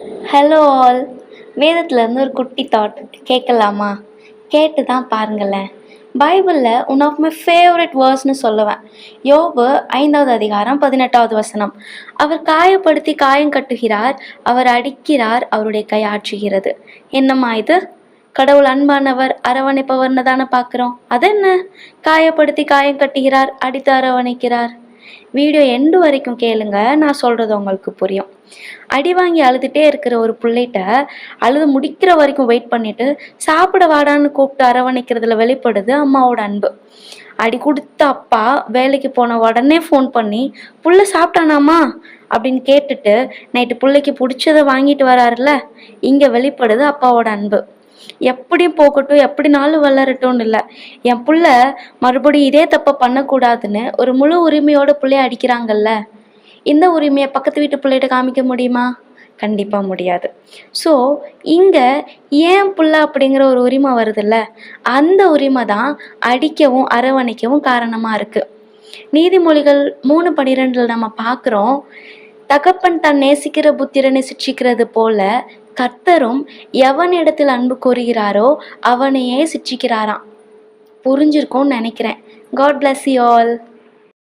Hello all வேதத்துலேருந்து ஒரு குட்டி thought கேட்கலாமா? கேட்டு தான் பாருங்களேன். பைபிளில் ஒன் ஆஃப் மை ஃபேவரட் வேர்ஸ்னு சொல்லுவேன். யோபு ஐந்தாவது அதிகாரம் பதினெட்டாவது வசனம். அவர் காயப்படுத்தி காயம் கட்டுகிறார் அவர் அடிக்கிறார் அவருடைய கை ஆற்றுகிறது. என்னம்மா இது? கடவுள் அன்பானவர் அரவணைப்பவர்னு தானே பார்க்குறோம்? அது என்ன காயப்படுத்தி காயம் கட்டுகிறார் அடித்து அரவணைக்கிறார். வீடியோ எண்டு வரைக்கும் கேளுங்க நான் சொல்கிறது உங்களுக்கு புரியும். அடி வாங்கி அழுதுகிட்டே இருக்கிற ஒரு பிள்ளைகிட்ட அழுது முடிக்கிற வரைக்கும் வெயிட் பண்ணிட்டு சாப்பிட வாடான்னு கூப்பிட்டு அரவணைக்கிறதுல வெளிப்படுது அம்மாவோட அன்பு. அடி கொடுத்த அப்பா வேலைக்கு போன உடனே ஃபோன் பண்ணி புள்ள சாப்பிட்டானாமா? அப்படின்னு கேட்டுட்டு நைட்டு பிள்ளைக்கு பிடிச்சதை வாங்கிட்டு வராருல இங்கே வெளிப்படுது அப்பாவோட அன்பு. எப்படியும் போகட்டும் எப்படினாலும் வளரட்டும்னு இல்லை. என் புள்ள மறுபடியும் இதே தப்பை பண்ணக்கூடாதுன்னு ஒரு முழு உரிமையோட பிள்ளைய அடிக்கிறாங்கல்ல. இந்த உரிமையை பக்கத்து வீட்டு பிள்ளைகிட்ட காமிக்க முடியுமா? கண்டிப்பாக முடியாது. ஸோ இங்கே ஏன் புள்ள அப்படிங்கிற ஒரு உரிமை வருதுல்ல? அந்த உரிமை தான் அடிக்கவும் அரவணைக்கவும் காரணமாக இருக்குது நீதிமொழிகள் மூணு பனிரெண்டில் நம்ம பார்க்குறோம். தகப்பன் தன் நேசிக்கிற புத்திரனை சிட்சிக்கிறது போல கர்த்தரும் எவனிடத்தில் அன்பு கூறுகிறாரோ அவனையே சிட்சிக்கிறாராம். புரிஞ்சிருக்கும்னு நினைக்கிறேன். God bless you all